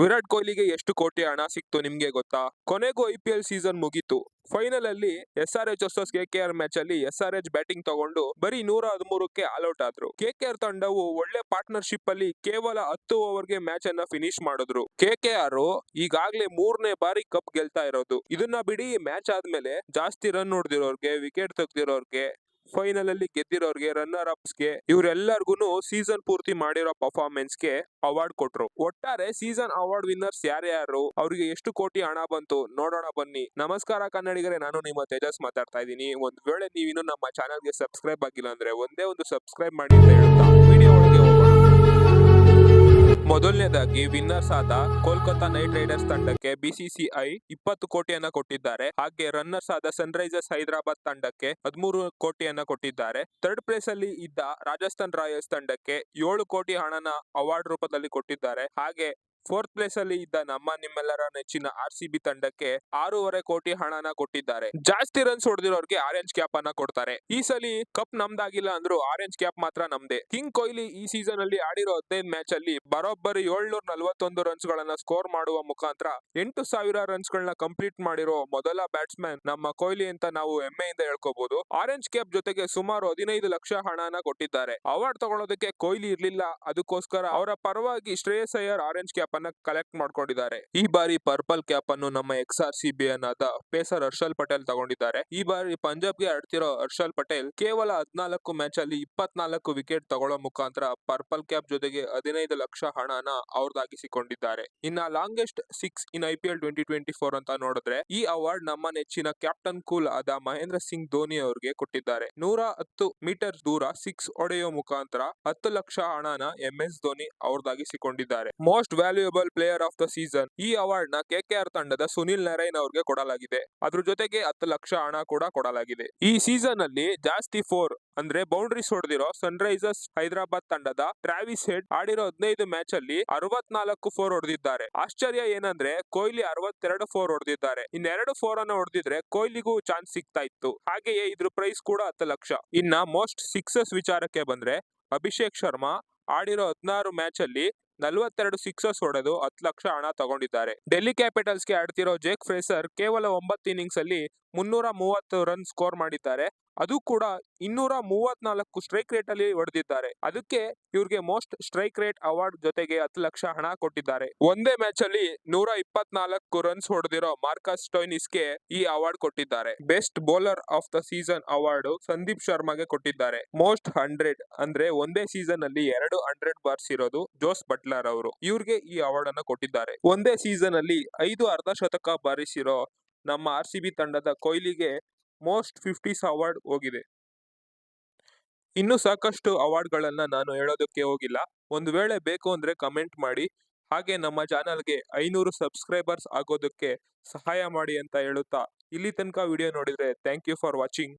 ವಿರಾಟ್ ಕೊಹ್ಲಿಗೆ ಎಷ್ಟು ಕೋಟಿ ಹಣ ಸಿಕ್ತು ನಿಮ್ಗೆ ಗೊತ್ತಾ? ಕೊನೆಗೂ ಐ ಪಿ ಎಲ್ ಸೀಸನ್ ಮುಗೀತು. ಫೈನಲ್ ಅಲ್ಲಿ S R H versus K K R match ಅಲ್ಲಿ ಎಸ್ ಆರ್ ಎಚ್ ಬ್ಯಾಟಿಂಗ್ ತಗೊಂಡು ಬರೀ ನೂರ ಹದಿಮೂರಕ್ಕೆ ಆಲ್ಔಟ್ ಆದ್ರು. ಕೆ ಕೆ ಆರ್ ತಂಡವು ಒಳ್ಳೆ ಪಾರ್ಟ್ನರ್ಶಿಪ್ ಅಲ್ಲಿ ಕೇವಲ ಹತ್ತು ಓವರ್ಗೆ ಮ್ಯಾಚ್ ಅನ್ನ ಫಿನಿಶ್ ಮಾಡಿದ್ರು. ಕೆ ಕೆ ಆರ್ ಈಗಾಗ್ಲೇ ಮೂರನೇ ಬಾರಿ ಕಪ್ ಗೆಲ್ತಾ ಇರೋದು. ಇದನ್ನ ಬಿಡಿ ಮ್ಯಾಚ್ ಆದ್ಮೇಲೆ ಜಾಸ್ತಿ ರನ್ ಹೊಡೆದಿರೋರ್ಗೆ ವಿಕೆಟ್ ತೆಗ್ದಿರೋರ್ಗೆ ಫೈನಲ್ ಅಲ್ಲಿ ಗೆದ್ದಿರೋರ್ಗೆ ರನ್ನರ್ ಅಪ್ಸ್ಗೆ ಇವ್ರೆಲ್ಲರಿಗೂ ಸೀಸನ್ ಪೂರ್ತಿ ಮಾಡಿರೋ ಪರ್ಫಾರ್ಮೆನ್ಸ್ಗೆ ಅವಾರ್ಡ್ ಕೊಟ್ರು. ಒಟ್ಟಾರೆ ಸೀಸನ್ ಅವಾರ್ಡ್ ವಿನ್ನರ್ಸ್ ಯಾರ್ಯಾರು? ಅವರಿಗೆ ಎಷ್ಟು ಕೋಟಿ ಹಣ ಬಂತು? ನೋಡೋಣ ಬನ್ನಿ. ನಮಸ್ಕಾರ ಕನ್ನಡಿಗರೇ, ನಾನು ನಿಮ್ಮ ತೇಜಸ್ ಮಾತಾಡ್ತಾ ಇದ್ದೀನಿ. ಒಂದ್ ವೇಳೆ ನೀವಿನ್ನು ನಮ್ಮ ಚಾನಲ್ಗೆ ಸಬ್ಸ್ಕ್ರೈಬ್ ಆಗಿಲ್ಲ ಅಂದ್ರೆ ಒಂದೇ ಒಂದು ಸಬ್ಸ್ಕ್ರೈಬ್ ಮಾಡಿ ಅಂತ ಹೇಳ್ತಾ ವಿಡಿಯೋ ಒಳಗೆ ಹೋಗೋಣ. ಮೊದಲನೇದಾಗಿ ವಿನ್ನರ್ಸ್ ಆದ ಕೋಲ್ಕತ್ತಾ ನೈಟ್ ರೈಡರ್ಸ್ ತಂಡಕ್ಕೆ ಬಿಸಿಸಿಐ ಇಪ್ಪತ್ತು ಕೋಟಿಯನ್ನ ಕೊಟ್ಟಿದ್ದಾರೆ. ಹಾಗೆ ರನ್ನರ್ಸ್ ಆದ ಸನ್ರೈಸರ್ಸ್ ಹೈದರಾಬಾದ್ ತಂಡಕ್ಕೆ ಹದಿಮೂರು ಕೋಟಿಯನ್ನ ಕೊಟ್ಟಿದ್ದಾರೆ. ಥರ್ಡ್ ಪ್ಲೇಸ್ ಅಲ್ಲಿ ಇದ್ದ ರಾಜಸ್ಥಾನ್ ರಾಯಲ್ಸ್ ತಂಡಕ್ಕೆ ಏಳು ಕೋಟಿ ಹಣನ ಅವಾರ್ಡ್ ರೂಪದಲ್ಲಿ ಕೊಟ್ಟಿದ್ದಾರೆ. ಹಾಗೆ ಫೋರ್ತ್ ಪ್ಲೇಸ್ ಅಲ್ಲಿ ಇದ್ದ ನಮ್ಮ ನಿಮ್ಮೆಲ್ಲರ ನೆಚ್ಚಿನ ಆರ್ ಸಿ ಬಿ ತಂಡಕ್ಕೆ ಆರೂವರೆ ಕೋಟಿ ಹಣನ ಕೊಟ್ಟಿದ್ದಾರೆ. ಜಾಸ್ತಿ ರನ್ಸ್ ಹೊಡೆದಿರೋರ್ಗೆ ಆರೆಂಜ್ ಕ್ಯಾಪ್ ಅನ್ನ ಕೊಡ್ತಾರೆ. ಈ ಸಲ ಕಪ್ ನಮ್ದಾಗಿಲ್ಲ ಅಂದ್ರು ಆರೆಂಜ್ ಕ್ಯಾಪ್ ಮಾತ್ರ ನಮ್ದೆ. ಕಿಂಗ್ ಕೊಹ್ಲಿ ಈ ಸೀಸನ್ ಅಲ್ಲಿ ಆಡಿರೋ ಹದಿನೈದು ಮ್ಯಾಚ್ ಅಲ್ಲಿ ಬರೋಬ್ಬರಿ ಏಳ್ನೂರ ನಲವತ್ತೊಂದು ರನ್ಸ್ ಗಳನ್ನ ಸ್ಕೋರ್ ಮಾಡುವ ಮುಖಾಂತರ ಎಂಟು ಸಾವಿರ ರನ್ಸ್ ಗಳನ್ನ ಕಂಪ್ಲೀಟ್ ಮಾಡಿರೋ ಮೊದಲ ಬ್ಯಾಟ್ಸ್ಮನ್ ನಮ್ಮ ಕೊಹ್ಲಿ ಅಂತ ನಾವು ಹೆಮ್ಮೆಯಿಂದ ಹೇಳ್ಕೋಬಹುದು ಆರೆಂಜ್ ಕ್ಯಾಪ್ ಜೊತೆಗೆ ಸುಮಾರು ಹದಿನೈದು ಲಕ್ಷ ಹಣನ ಕೊಟ್ಟಿದ್ದಾರೆ. ಅವಾರ್ಡ್ ತಗೊಳ್ಳೋದಕ್ಕೆ ಕೊಹ್ಲಿ ಇರ್ಲಿಲ್ಲ. ಅದಕ್ಕೋಸ್ಕರ ಅವರ ಪರವಾಗಿ ಶ್ರೇಯಸ್ ಅಯ್ಯರ್ ಆರೆಂಜ್ ಕ್ಯಾಪ್ ಅನ್ನ ಕಲೆಕ್ಟ್ ಮಾಡ್ಕೊಂಡಿದ್ದಾರೆ. ಈ ಬಾರಿ ಪರ್ಪಲ್ ಕ್ಯಾಪ್ ಅನ್ನು ನಮ್ಮ ಎಕ್ಸ್ ಆರ್ ಸಿ ಬಿ ಅನ್ನಾದ ಪೇಸರ್ ಹರ್ಷಲ್ ಪಟೇಲ್ ತಗೊಂಡಿದ್ದಾರೆ. ಈ ಬಾರಿ ಪಂಜಾಬ್ಗೆ ಆಡ್ತಿರೋ ಹರ್ಷಲ್ ಪಟೇಲ್ ಕೇವಲ ಹದಿನಾಲ್ಕು ಮ್ಯಾಚ್ ಅಲ್ಲಿ ಇಪ್ಪತ್ನಾಲ್ಕು ವಿಕೆಟ್ ತಗೊಳ್ಳೋ ಮುಖಾಂತರ ಪರ್ಪಲ್ ಕ್ಯಾಪ್ ಜೊತೆಗೆ ಹದಿನೈದು ಲಕ್ಷ ಹಣನ ಅವ್ರದಾಗಿಸಿಕೊಂಡಿದ್ದಾರೆ. ಇನ್ನ longest six in I P twenty twenty four ಅಂತ ನೋಡಿದ್ರೆ ಈ ಅವಾರ್ಡ್ ನಮ್ಮ ನೆಚ್ಚಿನ ಕ್ಯಾಪ್ಟನ್ ಕೂಲ್ ಆದ ಮಹೇಂದ್ರ ಸಿಂಗ್ ಧೋನಿ ಅವರಿಗೆ ಕೊಟ್ಟಿದ್ದಾರೆ. ನೂರ ಹತ್ತು ಮೀಟರ್ ದೂರ ಸಿಕ್ಸ್ ಹೊಡೆಯುವ ಮುಖಾಂತರ ಹತ್ತು ಲಕ್ಷ ಹಣನ M S Dhoni ಅವ್ರದಾಗಿಸಿಕೊಂಡಿದ್ದಾರೆ. Most valuable player of the season ಈ ಅವಾರ್ಡ್ನ ಕೆಕೆಆರ್ ತಂಡದ ಸುನಿಲ್ ನರೈನ್ ಅವ್ರಿಗೆ ಕೊಡಲಾಗಿದೆ. ಅದ್ರ ಜೊತೆಗೆ ಹತ್ತು ಲಕ್ಷ ಹಣ ಕೂಡ ಕೊಡಲಾಗಿದೆ. ಈ ಸೀಸನ್ ಅಲ್ಲಿ ಜಾಸ್ತಿ ಫೋರ್ ಅಂದ್ರೆ ಬೌಂಡ್ರೀಸ್ ಹೊಡೆದಿರೋ ಸನ್ ರೈಸರ್ಸ್ ಹೈದರಾಬಾದ್ ತಂಡದ ಟ್ರಾವಿಸ್ ಹೆಡ್ ಆಡಿರೋ ಹದಿನೈದು ಮ್ಯಾಚ್ ಅಲ್ಲಿ ಅರವತ್ನಾಲ್ಕು ಫೋರ್ ಹೊಡೆದಿದ್ದಾರೆ. ಆಶ್ಚರ್ಯ ಏನಂದ್ರೆ ಕೊಹ್ಲಿ ಅರವತ್ತೆರಡು ಫೋರ್ ಹೊಡೆದಿದ್ದಾರೆ. ಇನ್ನೆರಡು ಫೋರ್ ಅನ್ನ ಹೊಡೆದಿದ್ರೆ ಕೊಹ್ಲಿಗೂ ಚಾನ್ಸ್ ಸಿಗ್ತಾ ಇತ್ತು. ಹಾಗೆಯೇ ಇದ್ರ ಪ್ರೈಸ್ ಕೂಡ ಹತ್ತು ಲಕ್ಷ. ಇನ್ನ ಮೋಸ್ಟ್ ಸಿಕ್ಸಸ್ ವಿಚಾರಕ್ಕೆ ಬಂದ್ರೆ ಅಭಿಷೇಕ್ ಶರ್ಮಾ ಆಡಿರೋ ಹದಿನಾರು ಮ್ಯಾಚ್ ಅಲ್ಲಿ ನಲವತ್ತೆರಡು ಸಿಕ್ಸರ್ಸ್ ಹೊಡೆದು ಹತ್ತು ಲಕ್ಷ ಹಣ ತಗೊಂಡಿದ್ದಾರೆ. ಡೆಲ್ಲಿ ಕ್ಯಾಪಿಟಲ್ಸ್ಗೆ ಆಡ್ತಿರೋ ಜೇಕ್ ಫ್ರೇಸರ್ ಕೇವಲ ಒಂಬತ್ತು ಇನ್ನಿಂಗ್ಸ್ ಅಲ್ಲಿ ಮುನ್ನೂರ ಮೂವತ್ತು ರನ್ ಸ್ಕೋರ್ ಮಾಡಿದ್ದಾರೆ. ಅದು ಕೂಡ ಇನ್ನೂರ ಮೂವತ್ನಾಲ್ಕು ಸ್ಟ್ರೈಕ್ ರೇಟ್ ಅಲ್ಲಿ ಹೊಡೆದಿದ್ದಾರೆ. ಅದಕ್ಕೆ ಇವ್ರಿಗೆ ಮೋಸ್ಟ್ ಸ್ಟ್ರೈಕ್ ರೇಟ್ ಅವಾರ್ಡ್ ಜೊತೆಗೆ ಹತ್ತು ಲಕ್ಷ ಹಣ ಕೊಟ್ಟಿದ್ದಾರೆ. ಒಂದೇ ಮ್ಯಾಚ್ ಅಲ್ಲಿ ನೂರ ಇಪ್ಪತ್ನಾಲ್ಕು ರನ್ಸ್ ಹೊಡೆದಿರೋ ಮಾರ್ಕಸ್ ಸ್ಟೋಯ್ನಿಸ್ಗೆ ಈ ಅವಾರ್ಡ್ ಕೊಟ್ಟಿದ್ದಾರೆ. Best bowler of the season award Sandeep ಶರ್ಮಾಗೆ ಕೊಟ್ಟಿದ್ದಾರೆ. ಮೋಸ್ಟ್ ಹಂಡ್ರೆಡ್ ಅಂದ್ರೆ ಒಂದೇ ಸೀಸನ್ ಅಲ್ಲಿ ಎರಡು ಹಂಡ್ರೆಡ್ ಬಾರ್ಸ್ ಇರೋದು ಜೋಸ್ ಬಟ್ಲರ್ ಅವರು. ಇವ್ರಿಗೆ ಈ ಅವಾರ್ಡ್ ಅನ್ನ ಕೊಟ್ಟಿದ್ದಾರೆ. ಒಂದೇ ಸೀಸನ್ ಅಲ್ಲಿ ಐದು ಅರ್ಧ ಶತಕ ಬಾರಿಸಿರೋ ನಮ್ಮ ಆರ್ ಸಿ ಬಿ ತಂಡದ ಕೊಹ್ಲಿಗೆ ಮೋಸ್ಟ್ ಫಿಫ್ಟೀಸ್ ಅವಾರ್ಡ್ ಹೋಗಿದೆ. ಇನ್ನು ಸಾಕಷ್ಟು ಅವಾರ್ಡ್ಗಳನ್ನು ನಾನು ಹೇಳೋದಕ್ಕೆ ಹೋಗಿಲ್ಲ. ಒಂದು ವೇಳೆ ಬೇಕು ಅಂದ್ರೆ ಕಮೆಂಟ್ ಮಾಡಿ. ಹಾಗೆ ನಮ್ಮ ಚಾನಲ್ಗೆ ಐನೂರು ಸಬ್ಸ್ಕ್ರೈಬರ್ಸ್ ಆಗೋದಕ್ಕೆ ಸಹಾಯ ಮಾಡಿ ಅಂತ ಹೇಳುತ್ತಾ. ಇಲ್ಲಿ ತನಕ ವಿಡಿಯೋ ನೋಡಿದ್ರೆ ಥ್ಯಾಂಕ್ ಯು ಫಾರ್ ವಾಚಿಂಗ್.